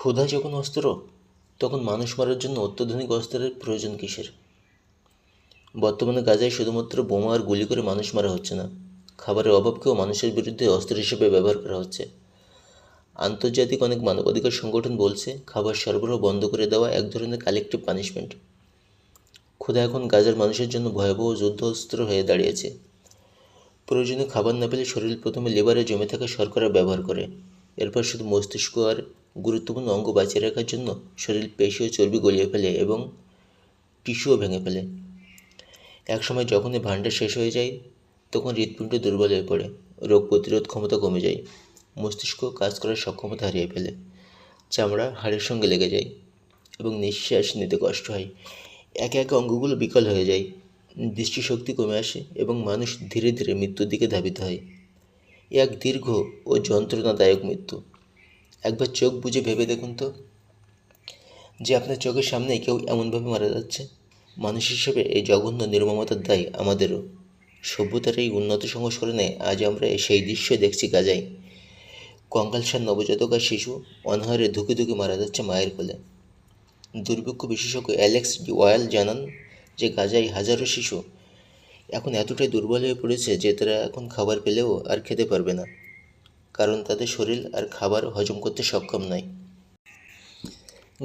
ক্ষুধা যখন অস্ত্র, তখন মানুষ মারার জন্য অত্যাধুনিক অস্ত্রের প্রয়োজন কিসের? বর্তমানে গাজায় শুধুমাত্র বোমা আর গুলি করে মানুষ মারা হচ্ছে না। খাবারের অভাবকেও মানুষের বিরুদ্ধে অস্ত্র হিসেবে ব্যবহার করা হচ্ছে। আন্তর্জাতিক অনেক মানবাধিকার সংগঠন বলছে, খাবার সরবরাহ বন্ধ করে দেওয়া এক ধরনের কালেকটিভ পানিশমেন্ট ক্ষুধা এখন গাজার মানুষের জন্য ভয়াবহ যুদ্ধ অস্ত্র হয়ে দাঁড়িয়েছে। প্রয়োজনীয় খাবার না পেলে শরীর প্রথমে লিভারে জমে থাকা শর্করা ব্যবহার করে। এরপর শুধু মস্তিষ্ক আর গুরুত্বপূর্ণ অঙ্গ বাঁচিয়ে রাখার জন্য শরীর, পেশি ও চর্বি গলিয়ে ফেলে এবং টিস্যুও ভেঙে ফেলে। একসময় যখন এই ভাণ্ডার শেষ হয়ে যায়, তখন হৃৎপিণ্ড দুর্বল হয়ে পড়ে, রোগ প্রতিরোধ ক্ষমতা কমে যায়, মস্তিষ্ক কাজ করার সক্ষমতা হারিয়ে ফেলে, চামড়া হাড়ের সঙ্গে লেগে যায় এবং নিঃশ্বাস নিতে কষ্ট হয়। একে একে অঙ্গগুলো বিকল হয়ে যায়, দৃষ্টিশক্তি কমে আসে এবং মানুষ ধীরে ধীরে মৃত্যুর দিকে ধাবিত হয়। এক দীর্ঘ ও যন্ত্রণাদায়ক মৃত্যু। একবার চোখ বুজে ভেবে দেখুন তো। যে আপনার চোখের সামনে কেউ এমনভাবে মারা যাচ্ছে, মানুষ হিসেবে এই জঘন্য নির্মমতার দায় আমাদেরও। সভ্যতার এই উন্নত সংস্করণে আজ আমরা সেই দৃশ্য দেখছি গাজায়। কঙ্কালসার নবজাতক আর শিশু অনাহারে ধুকে ধুকে মারা যাচ্ছে মায়ের কোলে। দুর্ভিক্ষ বিশেষজ্ঞ অ্যালেক্স ওয়াল জানান যে গাজায় হাজারো শিশু এখন এতটাই দুর্বল হয়ে পড়েছে যে তারা এখন খাবার পেলেও আর খেতে পারবে না। কারণ তাদের শরীর আর খাবার হজম করতে সক্ষম নয়।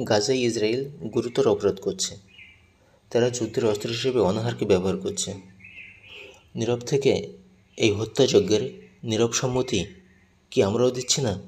গাজায় ইসরায়েল গুরুতর অপরাধ করছে। তারা যুদ্ধের অস্ত্র হিসেবে অনাহারকে ব্যবহার করছে। নীরব থেকে এই হত্যাযজ্ঞের নীরব সম্মতি কি আমরাও দিচ্ছি না?